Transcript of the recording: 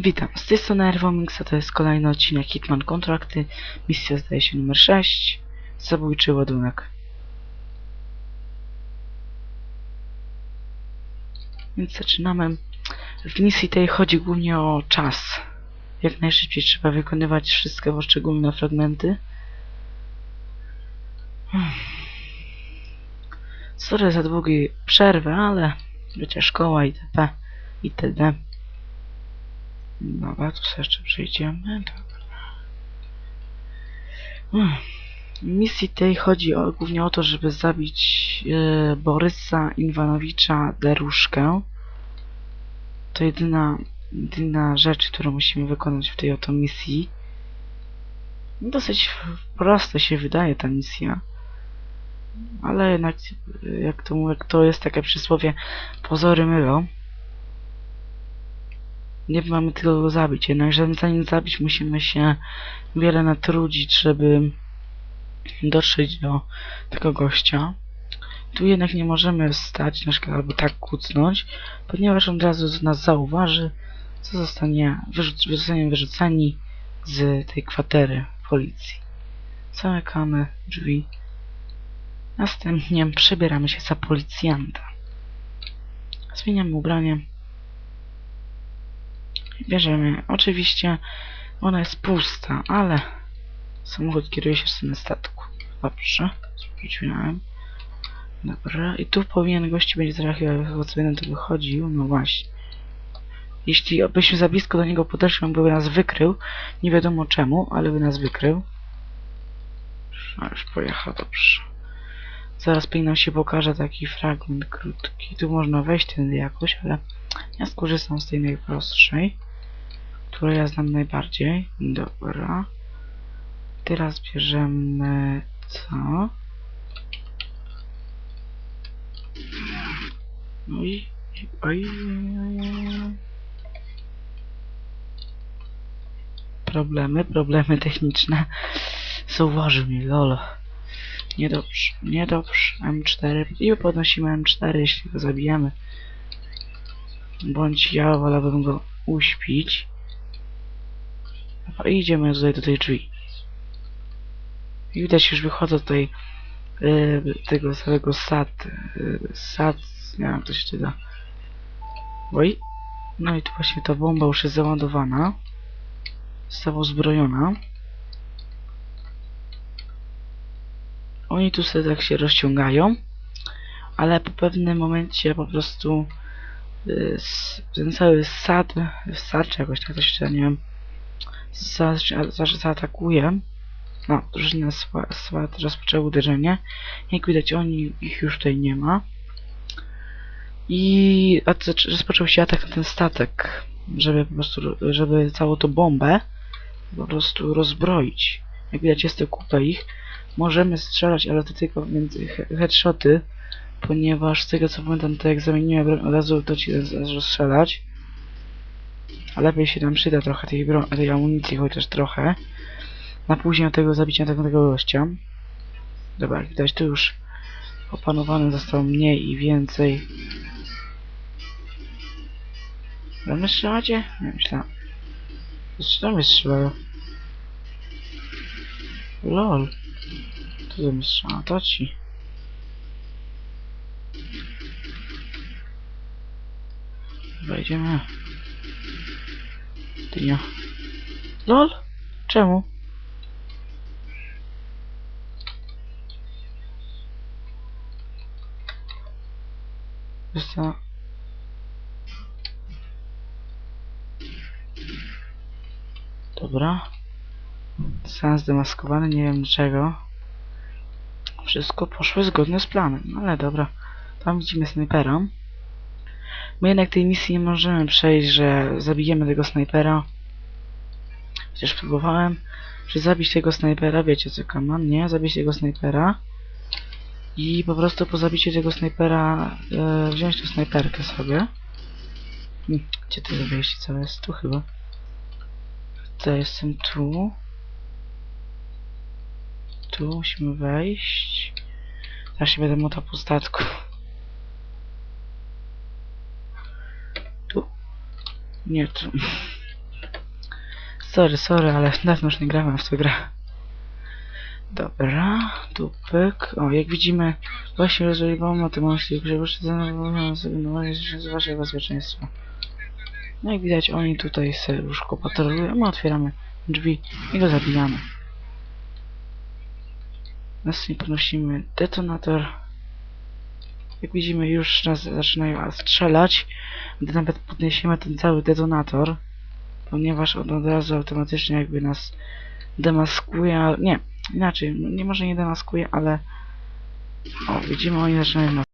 Witam, z tej strony to jest kolejny odcinek Hitman Kontrakty, misja zdaje się numer 6, zabójczy ładunek. Więc zaczynamy. W misji tej chodzi głównie o czas. Jak najszybciej trzeba wykonywać wszystkie poszczególne fragmenty. Sorry za długi przerwę, ale wiecie, szkoła itp. itd. Dobra, tu sobie jeszcze przejdziemy. Dobra. Hmm. Misji tej chodzi o, głównie o to, żeby zabić e, Borysa Inwanowicza Deruszkę. To jedyna, jedyna rzecz, którą musimy wykonać w tej oto misji. Dosyć prosta się wydaje ta misja. Ale jednak, jak to to jest takie przysłowie, pozory mylą. Nie mamy tylko go zabić, jednak żeby zanim zabić musimy się wiele natrudzić, żeby dotrzeć do tego gościa. Tu jednak nie możemy stać na przykład albo tak kucnąć, ponieważ on od razu nas zauważy, co zostanie wyrzuc wyrzuceni z tej kwatery policji. Zamykamy drzwi. Następnie przebieramy się za policjanta. Zmieniamy ubranie. Bierzemy. Oczywiście ona jest pusta, ale samochód kieruje się w stronę statku. Dobrze, sprawdziłem. Dobra, i tu powinien gości będzie zaraz chyba sobie na to wychodził, no właśnie. Jeśli byśmy za blisko do niego podeszli, on by nas wykrył. Nie wiadomo czemu, ale by nas wykrył. A już pojechał, dobrze. Zaraz nam się pokaże taki fragment krótki. Tu można wejść tędy jakoś, ale ja skorzystam z tej najprostszej, którą ja znam najbardziej. Dobra. Teraz bierzemy co? Oj, oj, oj. Problemy, problemy techniczne. Zauważył mnie, lolo. Niedobrze, niedobrze. M4 i podnosimy M4, jeśli go zabijemy. Bądź ja wolałbym go uśpić. I idziemy tutaj do tej drzwi. I widać już wychodzę tutaj yy, tego całego sad. Yy, sad, nie wiem to się czyta. Oj. No i tu właśnie ta bomba już jest załadowana. Została uzbrojona. Oni tu sobie tak się rozciągają, ale po pewnym momencie po prostu yy, ten cały sad, sad czy jakoś tak to się nie wiem, za, za, zaatakuje. No, drużyna SWAT rozpoczęła uderzenie. Jak widać, oni ich już tutaj nie ma. I rozpoczął się atak na ten statek, żeby po prostu, żeby całą tą bombę po prostu rozbroić. Jak widać, jest to kupa ich. Możemy strzelać, ale to tylko między headshoty, ponieważ z tego co pamiętam, to jak zamieniłem broń, od razu to ci rozstrzelać. A lepiej się nam przyda trochę tej, tej amunicji, chociaż trochę. Na później tego zabicia tego, tego gościa. Dobra, widać, tu już opanowany został mniej i więcej. Mamy strzelacie? Nie myślałem. Strzelamy strzelają. LOL. Tu ze mnie strzela, to ci. Wejdziemy. Nie. LOL? Czemu? Dobra. Sam zdemaskowany, nie wiem dlaczego. Wszystko poszło zgodnie z planem, ale dobra. Tam widzimy snajpera. My jednak tej misji nie możemy przejść, że zabijemy tego snajpera. Chociaż próbowałem, że zabić tego snajpera, wiecie co kaman, nie? Zabić tego snajpera. I po prostu po zabiciu tego snajpera e, wziąć tą snajperkę sobie. Hm, gdzie to wejście co jest? Tu chyba. To jestem tu. Tu musimy wejść. Teraz się będę motał po statku. Tu. Nie tu. Sorry, sorry, ale dawno już nie grałem w tę grę. Dobra, tu pyk. O, jak widzimy, właśnie jeżeli bomba, to możecie grzebuszy z waszego bezpieczeństwa. No jak widać, oni tutaj serduszko patrolują, my otwieramy drzwi i go zabijamy. Następnie podnosimy detonator. Jak widzimy, już nas zaczynają strzelać, gdy nawet podniesiemy ten cały detonator, ponieważ on od razu automatycznie jakby nas demaskuje, nie, inaczej, no nie może nie demaskuje, ale o, widzimy, oni zaczynają nas